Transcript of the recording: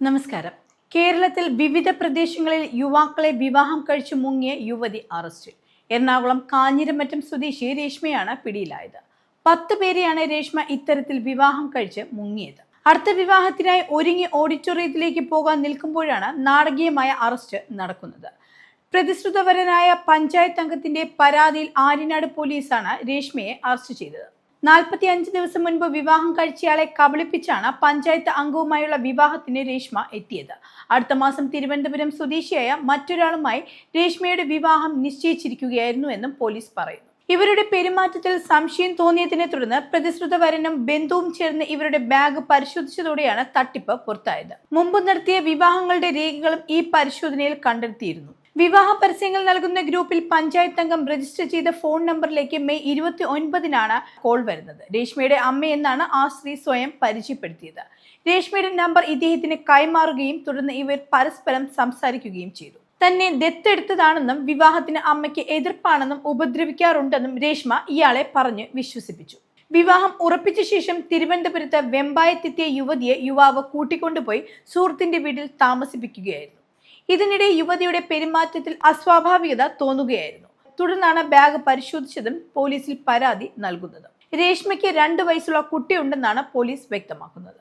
നമസ്കാരം. കേരളത്തിൽ വിവിധ പ്രദേശങ്ങളിൽ യുവാക്കളെ വിവാഹം കഴിച്ചു മുങ്ങിയ യുവതി അറസ്റ്റ് എറണാകുളം കാഞ്ഞിരമറ്റം സ്വദേശി രേഷ്മയാണ് പിടിയിലായത്. പത്ത് പേരെയാണ് രേഷ്മ ഇത്തരത്തിൽ വിവാഹം കഴിച്ച് മുങ്ങിയത്. അടുത്ത വിവാഹത്തിനായി ഒരുങ്ങി ഓഡിറ്റോറിയത്തിലേക്ക് പോകാൻ നിൽക്കുമ്പോഴാണ് നാടകീയമായ അറസ്റ്റ് നടക്കുന്നത്. പ്രതിശ്രുതവരനായ പഞ്ചായത്ത് അംഗത്തിന്റെ പരാതിയിൽ ആര്യനാട് പോലീസാണ് രേഷ്മയെ അറസ്റ്റ് ചെയ്തത്. നാൽപ്പത്തി അഞ്ച് ദിവസം മുൻപ് വിവാഹം കഴിച്ചയാളെ കബളിപ്പിച്ചാണ് പഞ്ചായത്ത് അംഗവുമായുള്ള വിവാഹത്തിന് രേഷ്മ എത്തിയത്. അടുത്ത മാസം തിരുവനന്തപുരം സ്വദേശിയായ മറ്റൊരാളുമായി രേഷ്മയുടെ വിവാഹം നിശ്ചയിച്ചിരിക്കുകയായിരുന്നു എന്നും പോലീസ് പറയുന്നു. ഇവരുടെ പെരുമാറ്റത്തിൽ സംശയം തോന്നിയതിനെ തുടർന്ന് പ്രതിശ്രുത വരനും ബന്ധുവും ചേർന്ന് ഇവരുടെ ബാഗ് പരിശോധിച്ചതോടെയാണ് തട്ടിപ്പ് പുറത്തായത്. മുമ്പ് നടത്തിയ വിവാഹങ്ങളുടെ രേഖകളും ഈ പരിശോധനയിൽ കണ്ടെത്തിയിരുന്നു. വിവാഹ പരസ്യങ്ങൾ നൽകുന്ന ഗ്രൂപ്പിൽ പഞ്ചായത്ത് അംഗം രജിസ്റ്റർ ചെയ്ത ഫോൺ നമ്പറിലേക്ക് മെയ് ഇരുപത്തി ഒൻപതിനാണ് കോൾ വരുന്നത്. രേഷ്മയുടെ അമ്മയെന്നാണ് ആ സ്ത്രീ സ്വയം പരിചയപ്പെടുത്തിയത്. രേഷ്മയുടെ നമ്പർ ഇദ്ദേഹത്തിന് കൈമാറുകയും തുടർന്ന് ഇവർ പരസ്പരം സംസാരിക്കുകയും ചെയ്തു. തന്നെ ദത്തെടുത്തതാണെന്നും വിവാഹത്തിന് അമ്മയ്ക്ക് എതിർപ്പാണെന്നും ഉപദ്രവിക്കാറുണ്ടെന്നും രേഷ്മ ഇയാളെ പറഞ്ഞ് വിശ്വസിപ്പിച്ചു. വിവാഹം ഉറപ്പിച്ച ശേഷം തിരുവനന്തപുരത്ത് വെമ്പായത്തെത്തിയ യുവതിയെ യുവാവ് കൂട്ടിക്കൊണ്ടുപോയി സുഹൃത്തിന്റെ വീട്ടിൽ താമസിപ്പിക്കുകയായിരുന്നു. ഇതിനിടെ യുവതിയുടെ പെരുമാറ്റത്തിൽ അസ്വാഭാവികത തോന്നുകയായിരുന്നു. തുടർന്നാണ് ബാഗ് പരിശോധിച്ചതും പോലീസിൽ പരാതി നൽകുന്നത്. രേഷ്മയ്ക്ക് രണ്ട് വയസ്സുള്ള കുട്ടിയുണ്ടെന്നാണ് പോലീസ് വ്യക്തമാക്കുന്നത്.